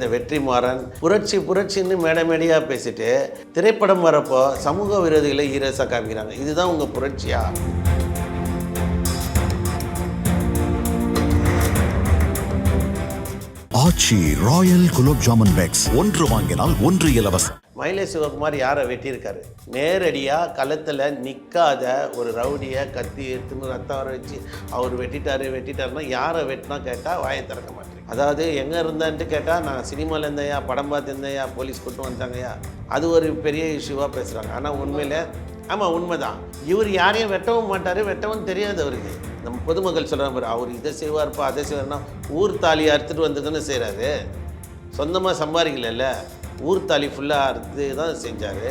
இந்த வெற்றிமாறன் புரட்சி புரட்சின்னு மேடை மேடையாக பேசிட்டு திரைப்படம் வரப்போ சமூக விரோதிகளை ஹீரோஸாக காமிக்கிறாங்க. இதுதான் உங்கள் புரட்சியா? Aachi royal gulab jamun packs. ஒன்று வாங்கினால் ஒன்று இலவசம். மயிலை சிவகுமார் யாரை வெட்டியிருக்காரு? நேரடியாக களத்தில் நிற்காத ஒரு ரவுடியை கத்தி எடுத்துன்னு ரத்தம் வர வச்சு அவர் வெட்டிட்டாரு வெட்டிட்டாருன்னா யாரை வெட்டினா கேட்டால் வாயை திறக்க மாட்டேன். அதாவது எங்கே இருந்தேன்ட்டு கேட்டால் நான் சினிமாவில் இருந்தேயா படம் பார்த்துருந்தேயா போலீஸ் கூட்டு வந்தாங்கய்யா அது ஒரு பெரிய இஷ்யூவாக பேசுகிறாங்க ஆனால் உண்மையில் ஆமாம் உண்மைதான். இவர் யாரையும் வெட்டவும் மாட்டார் வெட்டவும் தெரியாது அவருக்கு. நம்ம பொதுமக்கள் சொல்கிறாங்க பாரு அவர் இதை செய்வார்ப்பா அதை செய்வார்னா ஊர் தாலியை அறுத்துட்டு வந்ததுன்னு செய்கிறாரு சொந்தமாக சம்பாதிக்கல ஊர் தாலி ஃபுல்லாக அறுத்து தான் செஞ்சார்.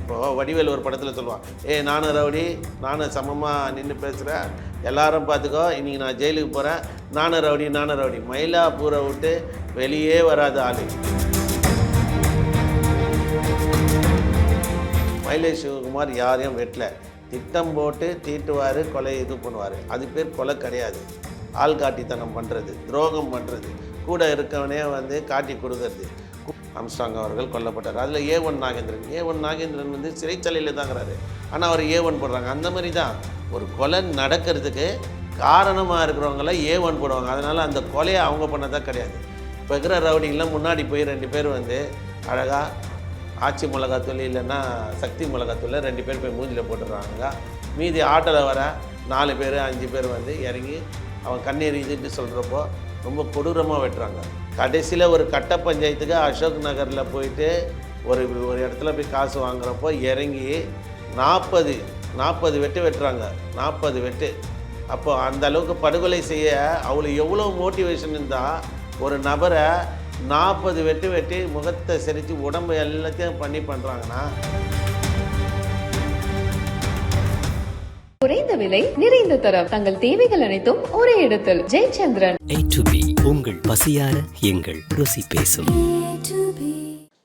இப்போது வடிவேல் ஒரு படத்தில் சொல்லுவான் ஏ நானும் ரவுடி நானும் சமமாக நின்று பேசுகிறேன் எல்லாரும் பார்த்துக்கோ இன்றைக்கி நான் ஜெயிலுக்கு போகிறேன் நானும் ரவுடி நானும் ரவுடி. மயிலாப்பூரை விட்டு வெளியே வராத ஆளு. மயிலை சிவகுமார் யாரையும் வெட்டல. திட்டம் போட்டு தீட்டுவார் கொலை இது பண்ணுவார். அது பேர் கொலை கிடையாது. ஆள்காட்டித்தனம் பண்ணுறது துரோகம் பண்ணுறது கூட இருக்கவனே வந்து காட்டி கொடுக்கறது. அம்ஸ்டாங் அவர்கள் கொல்லப்பட்டார் அதில் A one Nagendran. A one Nagendran வந்து சிறைச்சாலையில் தாங்கிறாரு ஆனால் அவர் ஏ ஒன் போடுறாங்க. அந்த மாதிரி தான். ஒரு கொலை நடக்கிறதுக்கு காரணமாக இருக்கிறவங்கள ஏ ஒன் போடுவாங்க. அதனால் அந்த கொலையை அவங்க பண்ணதான் கிடையாது. இப்போ இருக்கிற ரவுடிங்கெலாம் முன்னாடி போய் ரெண்டு பேர் வந்து அழகாக ஆச்சி மிளகாத்தூள் இல்லைன்னா சக்தி மிளகாத்தூள் ரெண்டு பேர் போய் மூஞ்சில் போட்டுடுறாங்க. மீதி ஆட்டோவில் வர நாலு பேர் அஞ்சு பேர் வந்து இறங்கி அவன் கண்ணீர் இதுன்னு சொல்கிறப்போ ரொம்ப கொடூரமாக வெட்டுறாங்க. கடைசியில் ஒரு கட்ட பஞ்சாயத்துக்கு அசோக் நகரில் போயிட்டு ஒரு ஒரு இடத்துல போய் காசு வாங்குறப்போ இறங்கி நாற்பது நாற்பது வெட்டு வெட்டுறாங்க. நாற்பது வெட்டு. அப்போ அந்த அளவுக்கு படுகொலை செய்ய அவளுக்கு எவ்வளோ மோட்டிவேஷன் இருந்தால் ஒரு நபரை நாற்பது வெட்டு வெட்டி முகத்தை செரித்து உடம்பு எல்லாத்தையும் பண்ணி பண்ணுறாங்கன்னா குறைந்த விலை நிறைந்த தரம். தங்கள் தேவைகள் அனைத்தும் ஒரே இடத்தில். ஜெயச்சந்திரன். உங்கள் பசியார எங்கள் ருசி பேசும்.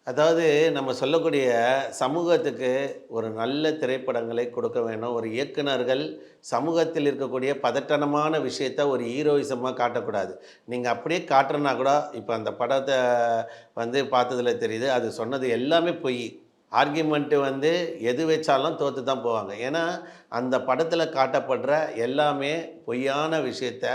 அதாவது நம்ம சொல்லக்கூடிய சமூகத்துக்கு ஒரு நல்ல திரைப்படங்களை கொடுக்க வேணும். ஒரு இயக்குனர்கள் சமூகத்தில் இருக்கக்கூடிய பதட்டமான விஷயத்த ஒரு ஹீரோயிசமாக காட்டக்கூடாது. நீங்கள் அப்படியே காட்டுறனா கூட இப்போ அந்த படத்தை வந்து பார்த்ததுல தெரியுது. அது சொன்னது எல்லாமே பொய். ஆர்கியூமெண்ட்டு வந்து எது வச்சாலும் தோற்று தான் போவாங்க. ஏன்னா அந்த படத்தில் காட்டப்படுற எல்லாமே பொய்யான விஷயத்த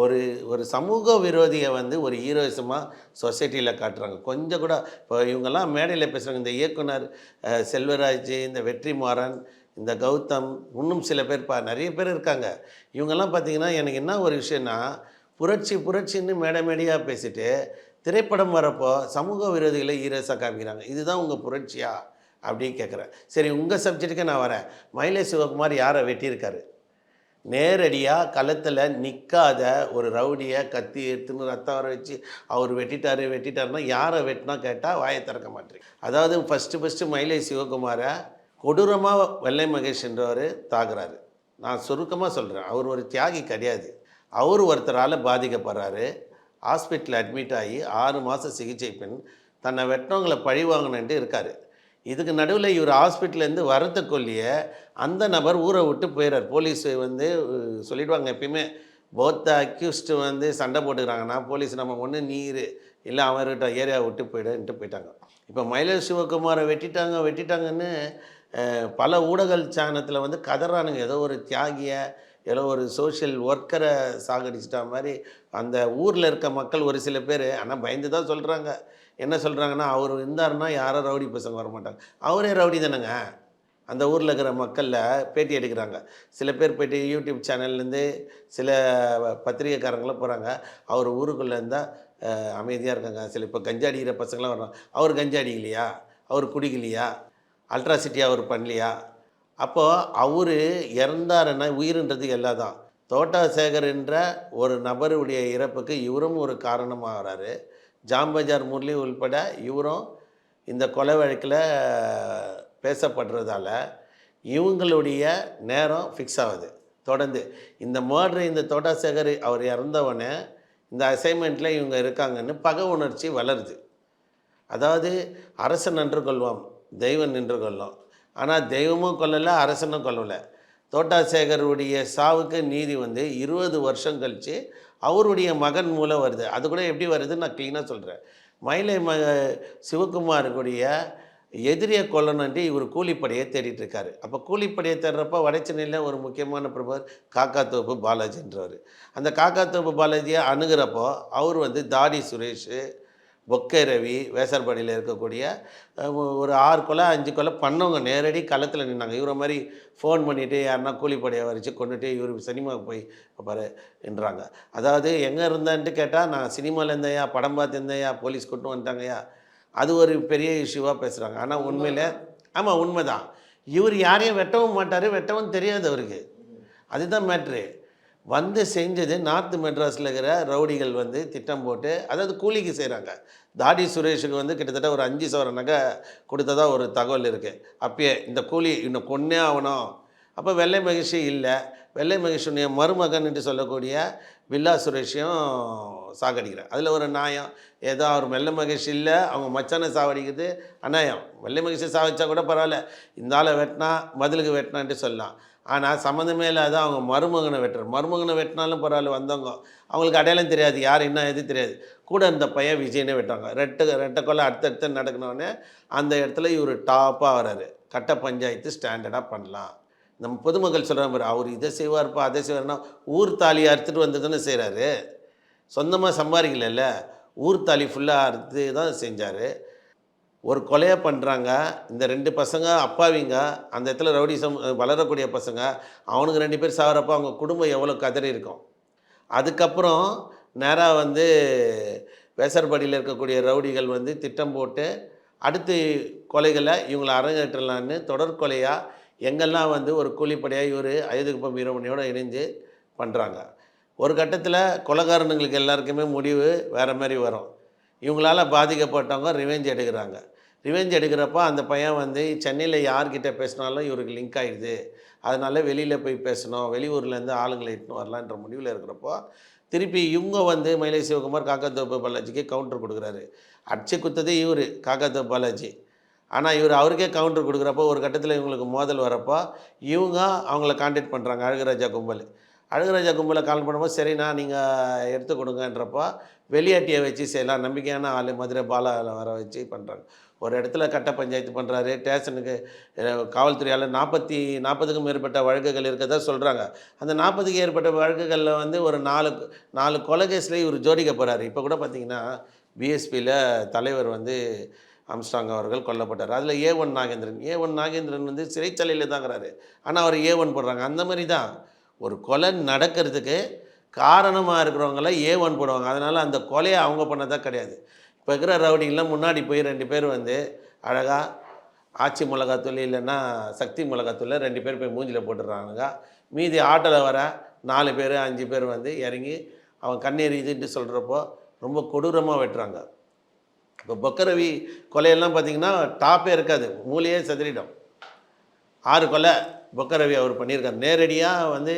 ஒரு ஒரு சமூக விரோதியை வந்து ஒரு ஹீரோயிசமாக சொசைட்டியில் காட்டுறாங்க. கொஞ்சம் கூட இப்போ இவங்கெல்லாம் மேடையில் பேசுகிறாங்க இந்த இயக்குனர் செல்வராஜ் இந்த வெற்றிமாறன் இந்த கௌதம் இன்னும் சில பேர் பா நிறைய பேர் இருக்காங்க. இவங்கெல்லாம் பார்த்திங்கன்னா எனக்கு என்ன ஒரு விஷயம்னா புரட்சி புரட்சின்னு மேடை மேடையாக பேசிட்டு திரைப்படம் வரப்போ சமூக விரோதிகளை ஹீரோஸாக காமிக்கிறாங்க. இதுதான் உங்கள் புரட்சியா? அப்படின்னு கேட்குறேன் சரி உங்கள் சப்ஜெக்ட்டுக்கு நான் வரேன். மயிலை சிவகுமார் யாரை வெட்டியிருக்காரு? நேரடியாக களத்தில் நிற்காத ஒரு ரவுடியை கத்தி எடுத்துன்னு ரத்தம் வர வச்சு அவர் வெட்டிட்டாரு வெட்டிட்டாருன்னா யாரை வெட்டினா கேட்டால் வாயை திறக்க மாட்டேங்க அதாவது ஃபஸ்ட்டு ஃபஸ்ட்டு மயிலை சிவகுமாரை கொடூரமாக வெள்ளை மகேஷ் என்றவர் தாக்குறாரு. நான் சுருக்கமாக சொல்கிறேன் அவர் ஒரு தியாகி கிடையாது அவர் ஒருத்தரால் பாதிக்கப்படுறாரு. ஹாஸ்பிட்டலில் அட்மிட் ஆகி ஆறு மாதம் சிகிச்சை பின் தன்னை வெட்டவங்களை பழி வாங்கினன்ட்டு இருக்கார். இதுக்கு நடுவில் இவர் ஹாஸ்பிட்டலேருந்து வரத்தை கொல்லிய அந்த நபர் ஊரை விட்டு போயிடுறார் போலீஸ் வந்து சொல்லிடுவாங்க எப்பயுமே போத்த அக்யூஸ்டு வந்து சண்டை போட்டுக்கிறாங்கன்னா போலீஸ் நம்ம ஒன்று நீர் இல்லை அவர்கிட்ட ஏரியா விட்டு போயிடுன்ட்டு போயிட்டாங்க. இப்போ மயிலர் சிவகுமாரை வெட்டிட்டாங்க வெட்டிட்டாங்கன்னு பல ஊடகல் சேனத்தில் வந்து கதறானுங்க. ஏதோ ஒரு தியாகியை ஏதோ ஒரு சோஷியல் ஒர்க்கரை சாகடிச்சிட்டா மாதிரி அந்த ஊரில் இருக்க மக்கள் ஒரு சில பேர் ஆனால் பயந்து தான் சொல்கிறாங்க என்ன சொல்கிறாங்கன்னா அவர் இருந்தாருன்னா யாரும் ரவுடி பசங்க வர மாட்டாங்க அவரே ரவுடி தானேங்க. அந்த ஊரில் இருக்கிற மக்களில் பேட்டி எடுக்கிறாங்க. சில பேர் போயிட்டு யூடியூப் சேனல்லேருந்து சில பத்திரிகைக்காரங்களாம் போகிறாங்க அவர் ஊருக்குள்ளே இருந்தால் அமைதியாக இருக்காங்க. சில இப்போ கஞ்சா அடிக்கிற பசங்களாம் வர்றாங்க. அவர் கஞ்சா அடிக்கலையா? அவர் குடிக்கலையா? அல்ட்ராசிட்டி அவர் பண்ணலையா? அப்போது அவர் இறந்தாருன்னா உயிருன்றது எல்லாம் தான் தோட்டாசேகர் என்ற ஒரு நபருடைய இறப்புக்கு இவரும் ஒரு காரணமாகிறாரு. ஜாம்பஜார் முரளி உள்பட இவரும் இந்த கொலை வழக்கில் பேசப்படுறதால இவங்களுடைய நேரம் ஃபிக்ஸ் ஆகுது. தொடர்ந்து இந்த மர்டர் இந்த தோட்டாசேகர் அவர் இறந்தவொடனே இந்த அசைன்மெண்ட்டில் இவங்க இருக்காங்கன்னு பக உணர்ச்சி வளருது. அதாவது அரசன் நின்று கொள்வோம் தெய்வம் நின்று கொள்ளும். ஆனால் தெய்வமும் கொல்லலை அரசனும் கொல்லலை. தோட்டாசேகருடைய சாவுக்கு நீதி வந்து இருபது வருஷம் கழித்து அவருடைய மகன் மூலம் வருது. அது கூட எப்படி வருதுன்னு நான் க்ளீனாக சொல்கிறேன் மயிலை ம சிவகுமாருக்குடைய எதிரியை கொல்லணுன்ட்டு இவர் கூலிப்படையை தேடிட்டு இருக்காரு. அப்போ கூலிப்படையை தேடுறப்ப வடச்சென்னையில் ஒரு முக்கியமான பிரபர் காக்காத்தோப்பு பாலாஜின்றவர் அந்த காக்காத்தோப்பு பாலாஜியை அணுகிறப்போ அவர் வந்து தாடி சுரேஷ் பொக்கை ரவி வேசர்பாடியில் இருக்கக்கூடிய ஒரு ஆறு கொலை அஞ்சு கொலை பண்ணவங்க நேரடி களத்தில் நின்னாங்க. இவரை மாதிரி ஃபோன் பண்ணிவிட்டு யாருன்னா கூலிப்படையை வரைச்சு கொண்டுட்டு இவர் சினிமாவுக்கு போய் பாரு என்றாங்க அதாவது எங்கே இருந்தான்ட்டு கேட்டால் நான் சினிமாவில் இருந்தேயா படம் பார்த்து இருந்தேயா போலீஸ் கூட்டு வந்துட்டாங்கய்யா அது ஒரு பெரிய இஷ்யூவாக பேசுகிறாங்க ஆனால் உண்மையில் ஆமாம் உண்மைதான். இவர் யாரையும் வெட்டவும் மாட்டார் வெட்டவும் தெரியாது அவருக்கு. அதுதான் மேட்ரு வந்து செஞ்சது நார்த் மெட்ராஸில் இருக்கிற ரவுடிகள் வந்து திட்டம் போட்டு அதாவது கூலிக்கு செய்கிறாங்க தாடி சுரேஷுக்கு வந்து கிட்டத்தட்ட ஒரு அஞ்சு சவர நகை கொடுத்ததா ஒரு தகவல் இருக்குது அப்பயே இந்த கூலி இன்னும் கொன்னே ஆகணும். அப்போ வெள்ளை மகிழ்ச்சி இல்லை. வெள்ளை மகிழ்ச்சியுடைய என்று சொல்லக்கூடிய வில்லா சுரேஷையும் சாகடிக்கிறேன். அதில் ஒரு நியாயம் ஏதோ அவர் வெள்ளை மகிழ்ச்சி இல்லை அவங்க மச்சானை சாவடிக்கிறது அநியாயம் வெள்ளை மகிழ்ச்சி சாவடிச்சா கூட பரவாயில்ல. இந்த ஆளை வெட்டினா பதிலுக்கு வெட்டினான்ட்டு சொல்லலாம். ஆனால் சம்மந்தமே இல்லாத அவங்க மருமகனை வெட்டுற மருமகனை வெட்டினாலும் பரவாயில்ல வந்தவங்க. அவங்களுக்கு அடையாளம் தெரியாது யார் என்ன எது தெரியாது. கூட இந்த பையன் விஜயனே வெட்டாங்க ரெட்டை ரெட்டை கொலை அடுத்தடுத்து நடக்கணுன்னே அந்த இடத்துல இவர் டாப்பாக வராரு. கட்ட பஞ்சாயத்து ஸ்டாண்டர்டாக பண்ணலாம். நம்ம பொதுமக்கள் சொல்கிறாங்க அவர் இதை செய்வார்ப்பா அதை செய்வார்னா ஊர் தாலி அறுத்துட்டு வந்து தானே செய்கிறாரு சொந்தமாக சம்பாதிக்கல ஊர் தாலி ஃபுல்லாக அறுத்து தான் செஞ்சார். ஒரு கொலையை பண்ணுறாங்க இந்த ரெண்டு பசங்க அப்பாவிங்க அந்த இடத்துல ரவுடிசம் வளரக்கூடிய பசங்க அவனுக்கு ரெண்டு பேர் சாகிறப்ப அவங்க குடும்பம் எவ்வளோ கதறி இருக்கும். அதுக்கப்புறம் நேராக வந்து வேசர்பாடியில் இருக்கக்கூடிய ரவுடிகள் வந்து திட்டம் போட்டு அடுத்து கொலைகளை இவங்களை அரங்கேற்றலான்னு தொடர் கொலையாக எங்கெல்லாம் வந்து ஒரு கூலிப்படையாக இவர் அயோத்திகுப்பம் வீரமணியோடு இணைஞ்சு பண்ணுறாங்க ஒரு கட்டத்தில் கொலைகாரனுங்களுக்கு எல்லாருக்குமே முடிவு வேறு மாதிரி வரும். இவங்களால் பாதிக்கப்பட்டவங்க ரிவெஞ்ச் எடுக்கிறாங்க. ரிவெஞ்ச் எடுக்கிறப்ப அந்த பையன் வந்து சென்னையில் யார்கிட்ட பேசினாலும் இவருக்கு லிங்க் ஆகிடுது அதனால வெளியில் போய் பேசணும். வெளியூர்லேருந்து ஆளுங்களை இட்டுன்னு வரலான்ற முடிவில் இருக்கிறப்போ திருப்பி இவங்க வந்து மயிலை சிவகுமார் காக்காத்தோப்பு பாலாஜிக்கு கவுண்டர் கொடுக்குறாரு. அடிச்சு குத்ததே இவர் காக்காத்தோப்பு பாலாஜி. ஆனால் இவர் அவருக்கே கவுண்டர் கொடுக்குறப்போ ஒரு கட்டத்தில் இவங்களுக்கு மோதல் வரப்போ இவங்க அவங்கள காண்டாக்ட் பண்ணுறாங்க அழகுராஜா கும்பல். அழகுராஜா கும்பலை கால் பண்ணும்போது சரிண்ணா நீங்கள் எடுத்து கொடுங்கன்றப்போ வெளியாட்டியை வச்சு செய்யலாம். நம்பிக்கையான ஆள் மதுரை பாலாவில் வர வச்சு பண்ணுறாங்க ஒரு இடத்துல கட்ட பஞ்சாயத்து பண்ணுறாரு ஸ்டேஷனுக்கு காவல்துறையால் நாற்பத்தி நாற்பதுக்கும் மேற்பட்ட வழக்குகள் இருக்கதா சொல்கிறாங்க அந்த நாற்பதுக்கு ஏற்பட்ட வழக்குகளில் வந்து ஒரு நாலு நாலு கொலை கேஸில் இவர் ஜோடிக்க போகிறாரு இப்போ கூட பார்த்தீங்கன்னா பிஎஸ்பியில் தலைவர் வந்து அம்ஸ்டாங் அவர்கள் கொல்லப்பட்டார். அதில் A one Nagendran. A one Nagendran வந்து சிறைச்சாலையில் தாங்கிறாரு ஆனால் அவர் ஏ ஒன் போடுறாங்க. அந்த மாதிரி தான் ஒரு கொலை நடக்கிறதுக்கு காரணமாக இருக்கிறவங்கள ஏ ஒன் போடுவாங்க. அதனால் அந்த கொலையை அவங்க பண்ணதாக கிடையாது. இப்போ இருக்கிற ரவுடிங்கெலாம் முன்னாடி போய் ரெண்டு பேர் வந்து அழகாக ஆச்சி மிளகாத்தூள் இல்லைன்னா சக்தி மிளகாத்தூள் ரெண்டு பேர் போய் மூஞ்சில் போட்டுடுறாங்க மீதி ஆட்டோவில் வர நாலு பேர் அஞ்சு பேர் வந்து இறங்கி அவன் கண்ணீர் இதுன்ட்டு சொல்கிறப்போ ரொம்ப கொடூரமாக வெட்டுறாங்க. இப்போ பொக்கரவி கொலையெல்லாம் பார்த்தீங்கன்னா டாப்பே இருக்காது மூலையே செதறிடும். ஆறு கொலை பொக்கரவி அவர் பண்ணியிருக்கார். நேரடியாக வந்து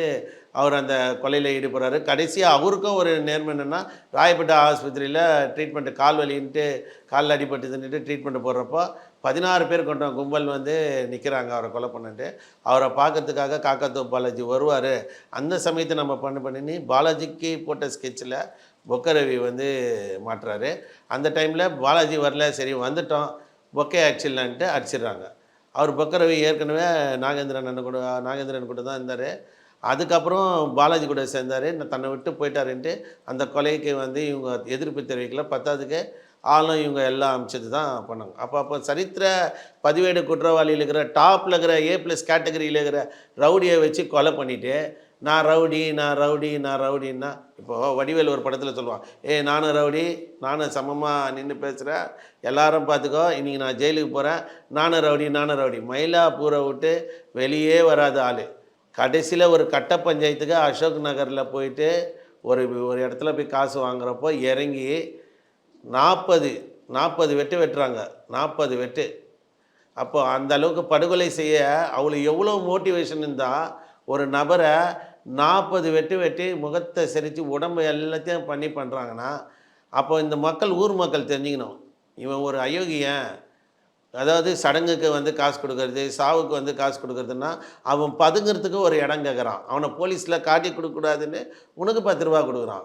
அவர் அந்த கொலையில் ஈடுபடுறாரு. கடைசியாக அவருக்கும் ஒரு நேர்மை என்னென்னா ராயப்பேட்டை ஆஸ்பத்திரியில் ட்ரீட்மெண்ட்டு கால் வலின்ட்டு காலில் அடிபட்டுதுன்ட்டு ட்ரீட்மெண்ட் போடுறப்போ பதினாறு பேர் கொண்ட கும்பல் வந்து நிற்கிறாங்க அவரை கொலை பண்ணிட்டு. அவரை பார்க்கறதுக்காக காக்காத்தூர் பாலாஜி வருவார். அந்த சமயத்தை நம்ம பண்ண பண்ணி பாலாஜிக்கு போட்ட ஸ்கெட்சில் பொக்கரவி வந்து மாட்டுறாரு. அந்த டைமில் பாலாஜி வரல சரி வந்துட்டோம். பொக்கே அடிச்சிடலான்ட்டு அடிச்சிடுறாங்க. அவர் பக்கரவி ஏற்கனவே நாகேந்திரன் அண்ணன் கூட நாகேந்திரன் கூட தான் இருந்தார். அதுக்கப்புறம் பாலாஜி கூட சேர்ந்தார். தன்னை விட்டு போயிட்டாருன்ட்டு அந்த கொலைக்கு வந்து இவங்க எதிர்ப்பு தெரிவிக்கல. பத்தாவதுக்கு ஆளும் இவங்க எல்லாம் அமைச்சது தான் பண்ணாங்க அப்போ அப்போ சரித்திர பதிவேடு குற்றவாளியில் இருக்கிற டாப்பில் இருக்கிற ஏ ப்ளஸ் கேட்டகரியில் இருக்கிற ரவுடியை வச்சு கொலை பண்ணிவிட்டு நான் ரவுடி நான் ரவுடி நான் ரவுடின்னா இப்போது வடிவேல் ஒரு படத்தில் சொல்லுவான் ஏ நானும் ரவுடி நானும் சமமாக நின்று பேசுகிறேன் எல்லாரும் பார்த்துக்கோ இன்றைக்கி நான் ஜெயிலுக்கு போகிறேன் நானும் ரவுடி நானும் ரவுடி. மயிலாப்பூரை விட்டு வெளியே வராத ஆள். கடைசியில் ஒரு கட்ட பஞ்சாயத்துக்கு அசோக் நகரில் போயிட்டு ஒரு ஒரு இடத்துல போய் காசு வாங்குறப்போ இறங்கி நாற்பது நாற்பது வெட்டு வெட்டுறாங்க. நாற்பது வெட்டு. அப்போ அந்த அளவுக்கு படுகொலை செய்ய அவ்வளோ எவ்வளோ மோட்டிவேஷன் இருந்தால் ஒரு நபரை நாற்பது வெட்டு வெட்டி முகத்தை செரித்து உடம்பு எல்லாத்தையும் பண்ணி பண்ணுறாங்கன்னா அப்போ இந்த மக்கள் ஊர் மக்கள் தெரிஞ்சுக்கணும். இவன் ஒரு அயோக்கியன் அதாவது சடங்குக்கு வந்து காசு கொடுக்கறது சாவுக்கு வந்து காசு கொடுக்கறதுன்னா அவன் பதுங்கிறதுக்கு ஒரு இடம் கேட்குறான் அவனை போலீஸில் காட்டி கொடுக்கக்கூடாதுன்னு உனக்கு பத்து ரூபா கொடுக்குறான்.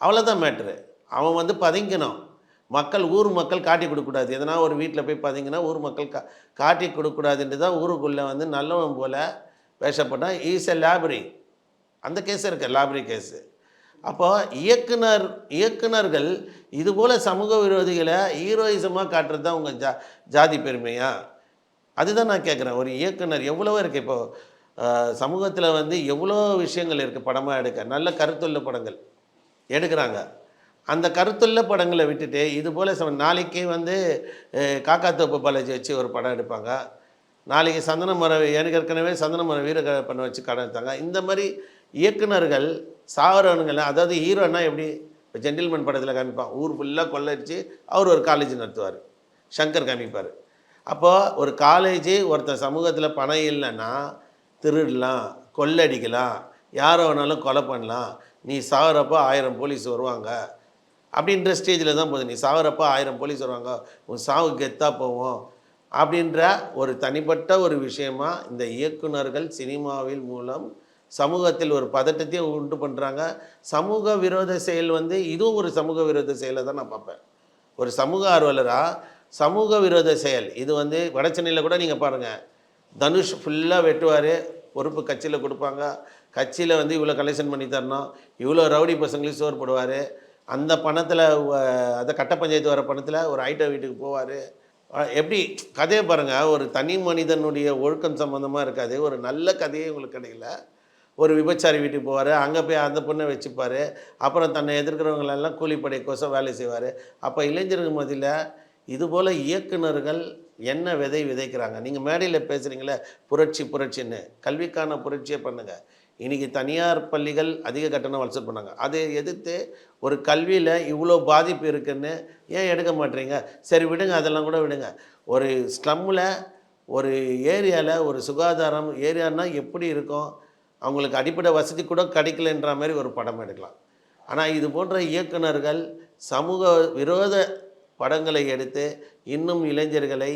அவ்வளோதான் மேட்ரு. அவன் வந்து பதுங்கணும் மக்கள் ஊர் மக்கள் காட்டி கொடுக்கக்கூடாது. எதனா ஒரு வீட்டில் போய் பார்த்தீங்கன்னா ஊர் மக்கள் கா காட்டி கொடுக்கக்கூடாதுன்ட்டு தான் ஊருக்குள்ளே வந்து நல்லவன் போல் வேஷப்பட்டான். ஈஸ் எ லேபரி அந்த கேஸ் இருக்கு லேபரி கேஸு அப்போ இயக்குனர் இயக்குனர்கள் இதுபோல் சமூக விரோதிகளை ஹீரோயிசமாக காட்டுறது தான் உங்கள் ஜா ஜாதி பெருமையா? அதுதான் நான் கேட்குறேன் ஒரு இயக்குனர் எவ்வளவோ இருக்குது இப்போது சமூகத்தில் வந்து எவ்வளோ விஷயங்கள் இருக்குது படமாக எடுக்க. நல்ல கருத்துள்ள படங்கள் எடுக்கிறாங்க. அந்த கருத்துள்ள படங்களை விட்டுட்டு இது போல் சம நாளைக்கு வந்து காக்காத்தோப்பு பாலாஜி வச்சு ஒரு படம் எடுப்பாங்க. நாளைக்கு சந்தன மரம் எனக்கு ஏற்கனவே சந்தன மரம் வீர வச்சு கடன் எடுத்தாங்க. இந்த மாதிரி இயக்குனர்கள் சாவரவனுங்களை அதாவது ஹீரோனா எப்படி? இப்போ ஜென்டில்மேன் படத்தில் காமிப்பான். ஊர் ஃபுல்லாக கொள்ளடிச்சு அவர் ஒரு காலேஜ் நடத்துவார். சங்கர் காமிப்பார். அப்போது ஒரு காலேஜ் ஒருத்தன் சமூகத்தில் பணம் இல்லைன்னா திருடலாம் கொள்ளடிக்கலாம். யாரை வேணாலும் கொலை பண்ணலாம். நீ சாகிறப்போ ஆயிரம் போலீஸ் வருவாங்க. அப்படின்ற ஸ்டேஜில் தான் போகுது. நீ சாகிறப்போ ஆயிரம் போலீஸ் வருவாங்க. உன் சாவு கெத்தாக போவோம். அப்படின்ற ஒரு தனிப்பட்ட ஒரு விஷயமா இந்த இயக்குனர்கள் சினிமாவில் மூலம் சமூகத்தில் ஒரு பதட்டத்தையும் உண்டு பண்ணுறாங்க சமூக விரோத செயல் வந்து இதுவும் ஒரு சமூக விரோத செயலை தான் நான் பார்ப்பேன். ஒரு சமூக ஆர்வலராக சமூக விரோத செயல் இது வந்து வடச்சென்னையில் கூட நீங்கள் பாருங்கள் தனுஷ் ஃபுல்லாக வெட்டுவார் பொறுப்பு கட்சியில் கொடுப்பாங்க. கட்சியில் வந்து இவ்வளோ கலெக்ஷன் பண்ணி தரணும் இவ்வளோ ரவுடி பசங்களையும் சோறு போடுவார். அந்த பணத்தில் அதை கட்ட பஞ்சாயத்து வர பணத்தில் ஒரு ஐட்டம் வீட்டுக்கு போவார். எப்படி கதையை பாருங்கள் ஒரு தனி மனிதனுடைய ஒழுக்கம் சம்மந்தமாக இருக்காது. ஒரு நல்ல கதையே உங்களுக்கு கிடைக்கல. ஒரு விபச்சாரி வீட்டுக்கு போவார். அங்கே போய் அந்த பொண்ணை வச்சுப்பார். அப்புறம் தன்னை எதிர்க்கிறவங்களெல்லாம் கூலிப்படைக்கோசம் வேலை செய்வார். அப்போ இளைஞர்கள் மதியில் இதுபோல் இயக்குனர்கள் என்ன விதை விதைக்கிறாங்க? நீங்கள் மேடையில் பேசுகிறீங்களே புரட்சி புரட்சின்னு. கல்விக்கான புரட்சியை பண்ணுங்கள் இன்றைக்கி தனியார் பள்ளிகள் அதிக கட்டணம் வசூல் பண்ணாங்க. அதை எதிர்த்து ஒரு கல்வியில் இவ்வளோ பாதிப்பு இருக்குன்னு ஏன் எடுக்க மாட்டீங்க? சரி விடுங்க அதெல்லாம் கூட விடுங்க. ஒரு ஸ்லம்மில் ஒரு ஏரியாவில் ஒரு சுகாதாரம் ஏரியான்னா எப்படி இருக்கும்? அவங்களுக்கு அடிப்படை வசதி கூட கிடைக்கலன்ற மாதிரி ஒரு படம் எடுக்கலாம். ஆனால் இது போன்ற இயக்குனர்கள் சமூக விரோத படங்களை எடுத்து இன்னும் இளைஞர்களை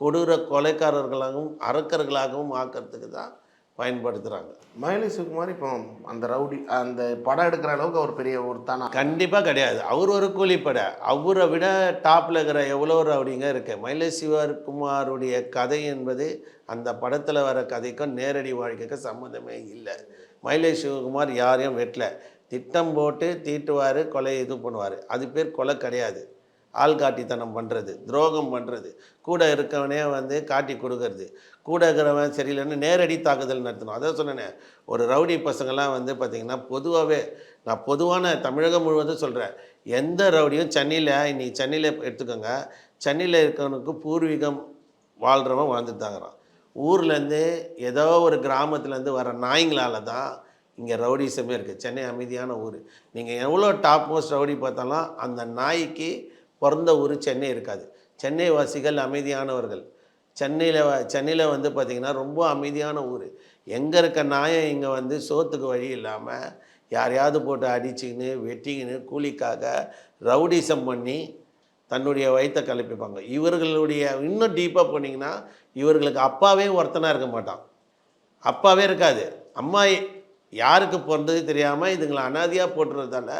கொடூர கொலைக்காரர்களாகவும் அரக்கர்களாகவும் ஆக்கிறதுக்கு தான் பயன்படுத்துகிறாங்க மயிலை சுகுமார் இப்போ அந்த ரவுடி அந்த படம் எடுக்கிற அளவுக்கு அவர் பெரிய ஒரு தானா? கண்டிப்பாக கிடையாது. அவர் ஒரு கூலிப்படை. அவரை விட டாப்பில் இருக்கிற எவ்வளோ ரவுடிங்க இருக்கு. மயிலை சிவகுமாருடைய கதை என்பது அந்த படத்தில் வர கதைக்கும் நேரடி வாழ்க்கைக்கும் சம்மந்தமே இல்லை. மயிலை சிவகுமார் யாரையும் வெட்டல. திட்டம் போட்டு தீட்டுவார் கொலை இது பண்ணுவார். அது பேர் கொலை கிடையாது. ஆள்காட்டித்தனம் பண்ணுறது துரோகம் பண்ணுறது கூட இருக்கவனே வந்து காட்டி கொடுக்கறது. கூட இருக்கிறவன் சரியில்லைன்னு நேரடி தாக்குதல் நடத்தணும். அதான் சொன்னேனே ஒரு ரவுடி பசங்கள்லாம் வந்து பார்த்திங்கன்னா பொதுவாகவே நான் பொதுவான தமிழகம் முழுவதும் சொல்கிறேன் எந்த ரவுடியும் சென்னையில் இன்னைக்கு சென்னையில் எடுத்துக்கோங்க சென்னையில் இருக்கவனுக்கு பூர்வீகம் வாழ்கிறவன் வாழ்ந்துட்டு தாங்கிறான் ஊர்லேருந்து ஏதோ ஒரு கிராமத்துலேருந்து வர நாய்ங்களால் தான் இங்கே ரவுடிசமே இருக்குது சென்னை அமைதியான ஊர். நீங்கள் எவ்வளோ டாப் மோஸ்ட் ரவுடி பார்த்தாலும் அந்த நாய்க்கு பிறந்த ஊர் சென்னை இருக்காது. சென்னை வாசிகள் அமைதியானவர்கள். சென்னையில் சென்னையில் வந்து பார்த்திங்கன்னா ரொம்ப அமைதியான ஊர். எங்கே இருக்க நாயை இங்கே வந்து சோத்துக்கு வழி இல்லாமல் யாரையாவது போட்டு அடிச்சுக்கின்னு வெட்டிக்கின்னு கூலிக்காக ரவுடிசம் பண்ணி தன்னுடைய வயிற்றை கலப்பிப்பாங்க. இவர்களுடைய இன்னும் டீப்பாக போனீங்கன்னா இவர்களுக்கு அப்பாவே ஒருத்தனாக இருக்க மாட்டான். அப்பாவே இருக்காது. அம்மா யாருக்கு பிறந்தது தெரியாமல் இதுங்களை அனாதியாக போட்டுறதால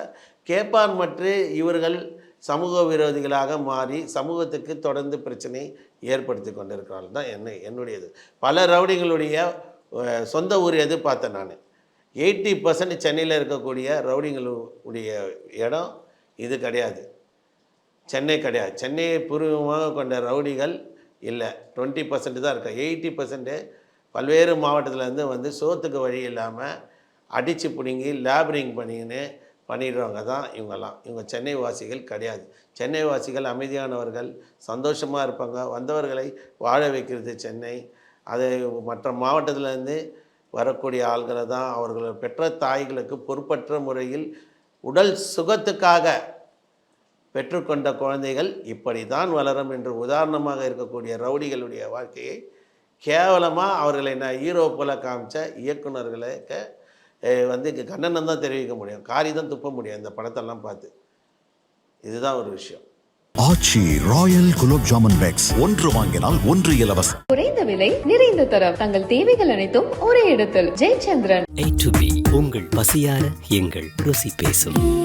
கேப்பான் மற்ற இவர்கள் சமூக விரோதிகளாக மாறி சமூகத்துக்கு தொடர்ந்து பிரச்சனை ஏற்படுத்தி கொண்டிருக்கிறார்கள். தான் என்ன என்னுடையது. பல ரவுடிகளுடைய சொந்த ஊர் எது பார்த்தேன் நான். எயிட்டி பர்சன்ட் சென்னையில் இருக்கக்கூடிய ரவுடிங்களுடைய இடம் இது கிடையாது. சென்னை கிடையாது. சென்னையை பூர்வமாக கொண்ட ரவுடிகள் இல்லை. டுவெண்ட்டி பர்சன்ட் தான் இருக்கா. எயிட்டி பர்சன்ட்டு பல்வேறு மாவட்டத்துலேருந்து வந்து சோத்துக்கு வழி இல்லாமல் அடித்து பிடுங்கி லேபரிங் பண்ணிக்கின்னு பண்ணிடுறவங்க தான் இவங்கெல்லாம் இவங்க சென்னை வாசிகள் கிடையாது. சென்னை வாசிகள் அமைதியானவர்கள் சந்தோஷமாக இருப்பாங்க. வந்தவர்களை வாழ வைக்கிறது சென்னை. அதை மற்ற மாவட்டத்திலேருந்து வரக்கூடிய ஆள்களை தான் அவர்கள் பெற்ற தாய்களுக்கு பொறுப்பற்ற முறையில் உடல் சுகத்துக்காக பெற்றுக்கொண்ட குழந்தைகள் இப்படி தான் வளரும் என்று உதாரணமாக இருக்கக்கூடிய ரவுடிகளுடைய வாழ்க்கையை கேவலமாக அவர்களை நான் ஹீரோ போல காமிச்ச இயக்குநர்களுக்கு வந்து இங்க கண்டனம் தான் தெரிவிக்க முடியும். காரி தான் துப்ப முடியும். இந்த படத்தெல்லாம் பார்த்து. இதுதான் ஒரு விஷயம். Aachi royal gulab jamun packs. ஒன்று வாங்கினால் ஒன்று இலவசம். குறைந்த விலை நிறைந்த தரம். தங்கள் தேவைகள் அனைத்தும் ஒரே இடத்தில். ஜெயச்சந்திரன். ஏ டு பி உங்கள் பசியார எங்கள் ருசி பேசும்.